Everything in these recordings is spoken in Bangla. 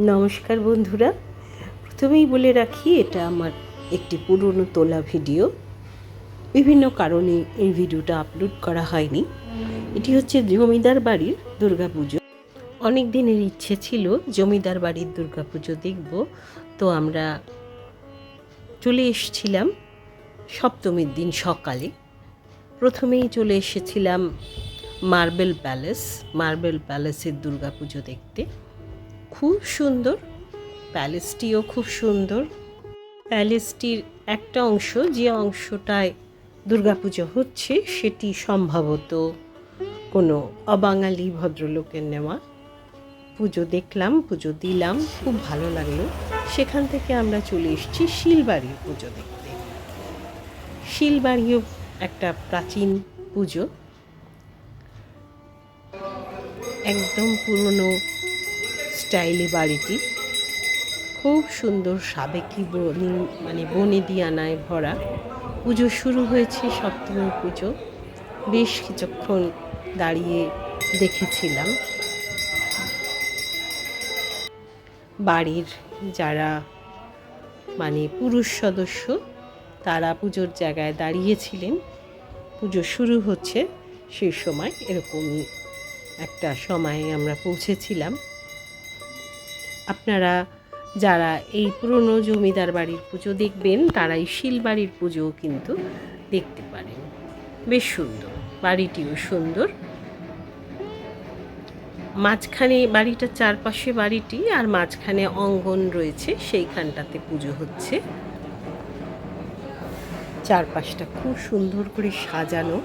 নমস্কার বন্ধুরা। প্রথমেই বলে রাখি, এটা আমার একটি পুরনো তোলা ভিডিও। বিভিন্ন কারণে এই ভিডিওটা আপলোড করা হয়নি। এটি হচ্ছে জমিদার বাড়ির দুর্গাপুজো। অনেক দিনের ইচ্ছে ছিল জমিদার বাড়ির দুর্গাপুজো দেখব। তো আমরা চলে এসেছিলাম সপ্তমীর দিন সকালে। প্রথমেই চলে এসেছিলাম মার্বেল প্যালেস, মার্বেল প্যালেসের দুর্গাপুজো দেখতে। খুব সুন্দর, প্যালেসটিও খুব সুন্দর। প্যালেসটির একটা অংশ, যে অংশটায় দুর্গাপুজো হচ্ছে, সেটি সম্ভবত কোনো অবাঙালি ভদ্রলোকের নেওয়া। পুজো দেখলাম, পুজো দিলাম, খুব ভালো লাগল। সেখান থেকে আমরা চলে এসেছি শিলবাড়ির পুজো দেখতে। শিলবাড়িও একটা প্রাচীন পুজো। একদম পুরনো স্টাইলে বাড়িটি। খুব সুন্দর সাবেকি বনি মানে বনে দিয়ানায় ভরা। পুজো শুরু হয়েছে সপ্তমী পুজো। বেশ কিছুক্ষণ দাঁড়িয়ে দেখেছিলাম। বাড়ির যারা মানে পুরুষ সদস্য, তারা পুজোর জায়গায় দাঁড়িয়েছিলেন। পুজো শুরু হচ্ছে সেই সময় এরকমই একটা সময়ে আমরা পৌঁছেছিলাম। আপনারা যারা এই পুরনো জমিদার বাড়ির পুজো দেখবেন তারা এই শিলবাড়ির পুজোও কিন্তু দেখতে পারেন। বেশ সুন্দর, বাড়িটিও সুন্দর। মাঝখানে বাড়িটার চারপাশে বাড়িটি আর মাঝখানে অঙ্গন রয়েছে, সেইখানটাতে পুজো হচ্ছে। চারপাশটা খুব সুন্দর করে সাজানো।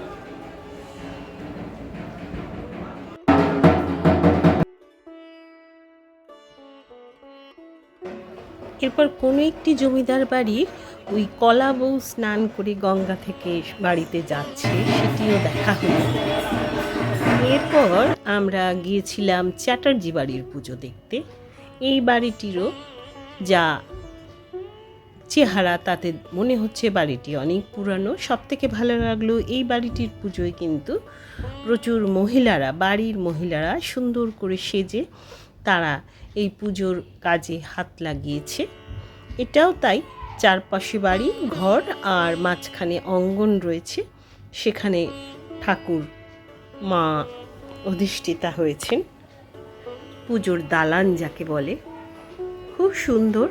এরপর কোনো একটি জমিদার বাড়ির ওই কলা বউ স্নান করে গঙ্গা থেকে বাড়িতে যাচ্ছে, সেটিও দেখা হলো। এরপর আমরা গিয়েছিলাম চ্যাটার্জি বাড়ির পুজো দেখতে। এই বাড়িটিরও যা চেহারা, তাতে মনে হচ্ছে বাড়িটি অনেক পুরানো। সব থেকে ভালো লাগল এই বাড়িটির পুজোয় কিন্তু প্রচুর মহিলারা, বাড়ির মহিলারা সুন্দর করে সেজে তারা এই পুজোর কাজে হাত লাগিয়েছে। এটাও তাই, চারপাশে বাড়ি, ঘর আর মাঝখানে অঙ্গন রয়েছে। সেখানে ঠাকুর মা অধিষ্ঠিতা হয়েছেন। পুজোর দালান যাকে বলে, খুব সুন্দর।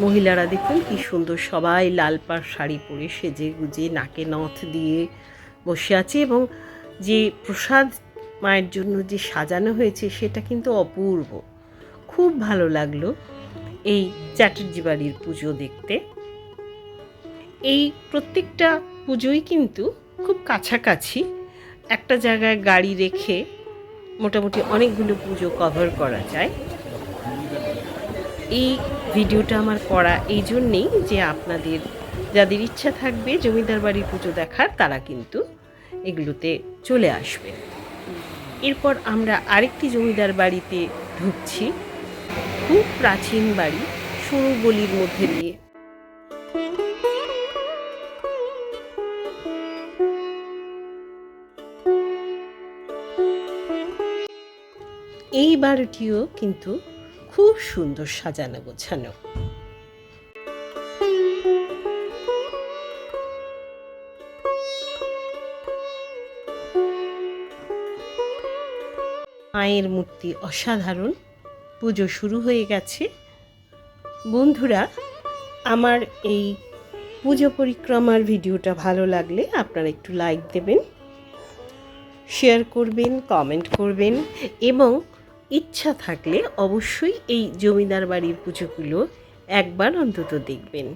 মহিলারা দেখুন কি সুন্দর সবাই লাল পাড় শাড়ি পরে সেজে গুজে নাকে নথ দিয়ে বসে আছে এবং যে প্রসাদ মায়ের জন্য যে সাজানো হয়েছে সেটা কিন্তু অপূর্ব। খুব ভালো লাগল এই চ্যাটার্জি বাড়ির পুজো দেখতে। এই প্রত্যেকটা পুজোই কিন্তু খুব কাছাকাছি। একটা জায়গায় গাড়ি রেখে মোটামুটি অনেকগুলো পুজো কভার করা যায়। এই ভিডিওটা আমার করা এই জন্যেই যে আপনাদের যাদের ইচ্ছা থাকবে জমিদার বাড়ির পুজো দেখার তারা কিন্তু এগুলোতে চলে আসবেন এরপর আমরা আরেকটি জমিদার বাড়িতে ঢুকছি। খুব প্রাচীন বাড়ি, সরু গলির মধ্যে দিয়ে। এই বাড়িটিও কিন্তু খুব সুন্দর সাজানো গোছানো। মায়ের মূর্তি অসাধারণ। পুজো শুরু হয়ে গেছে। বন্ধুরা, আমার এই পুজো পরিক্রমার ভিডিওটা ভালো লাগলে আপনারা একটু লাইক দেবেন শেয়ার করবেন কমেন্ট করবেন এবং ইচ্ছা থাকলে অবশ্যই এই জমিদার বাড়ির পুজোগুলো একবার অন্তত দেখবেন।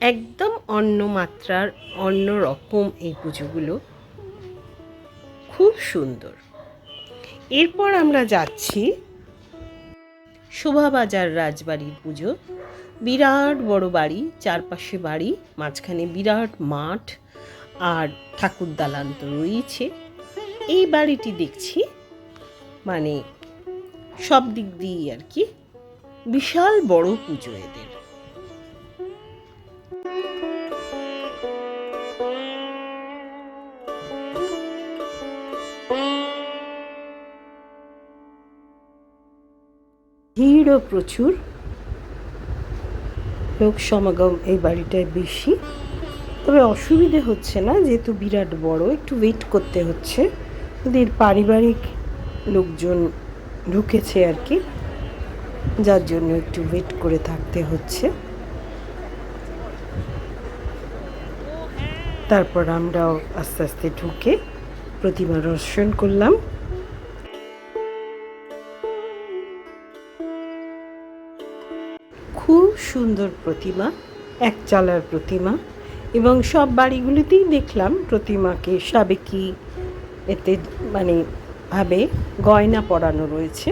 একদম অন্য মাত্রার, অন্য রকম এই পুজোগুলো। খুব সুন্দর। এরপর আমরা যাচ্ছি শোভাবাজার রাজবাড়ির পুজো। বিরাট বড় বাড়ি, চারপাশে বাড়ি, মাঝখানে বিরাট মাঠ আর ঠাকুর দালান তো রয়েছে। এই বাড়িটি দেখছি মানে সব দিক দিয়েই আর কি। বিশাল বড় পুজো এদের। ভিড়ও প্রচুর। লোক সমাগম এই বাড়িটায় বেশি। তবে অসুবিধে হচ্ছে না, যেহেতু বিরাট বড়, একটু ওয়েট করতে হচ্ছে। ওদের পারিবারিক লোকজন ঢুকেছে আর কি, যার জন্য একটু ওয়েট করে থাকতে হচ্ছে। তারপর আমরাও আস্তে আস্তে ঢুকে প্রতিমা দর্শন করলাম। সুন্দর প্রতিমা, এক চালার প্রতিমা এবং সব বাড়িগুলিতেই দেখলাম প্রতিমাকে সাবেকি এতে মানে ভাবে গয়না পরানো রয়েছে।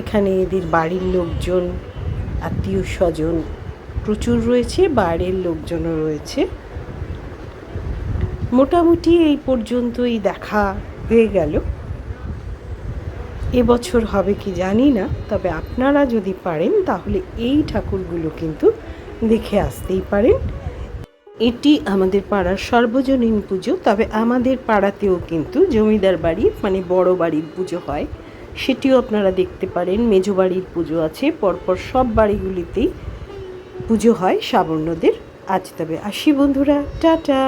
এখানে এদের বাড়ির লোকজন আত্মীয় স্বজন প্রচুর রয়েছে বাইরের লোকজনও রয়েছে। মোটামুটি এই পর্যন্তই দেখা হয়ে গেল। এবছর হবে কি জানি না, তবে আপনারা যদি পারেন তাহলে এই ঠাকুরগুলো কিন্তু দেখে আসতেই পারেন। এটি আমাদের পাড়ার সর্বজনীন পুজো, তবে আমাদের পাড়াতেও কিন্তু জমিদার বাড়ির মানে বড় বাড়ির পুজো হয়। সেটিও আপনারা দেখতে পারেন, মেজো বাড়ির পুজো আছে, পরপর সব বাড়িগুলিতেই পুজো হয় শ্রাবণ্যদের। আজ তবে আসি বন্ধুরা, টাটা!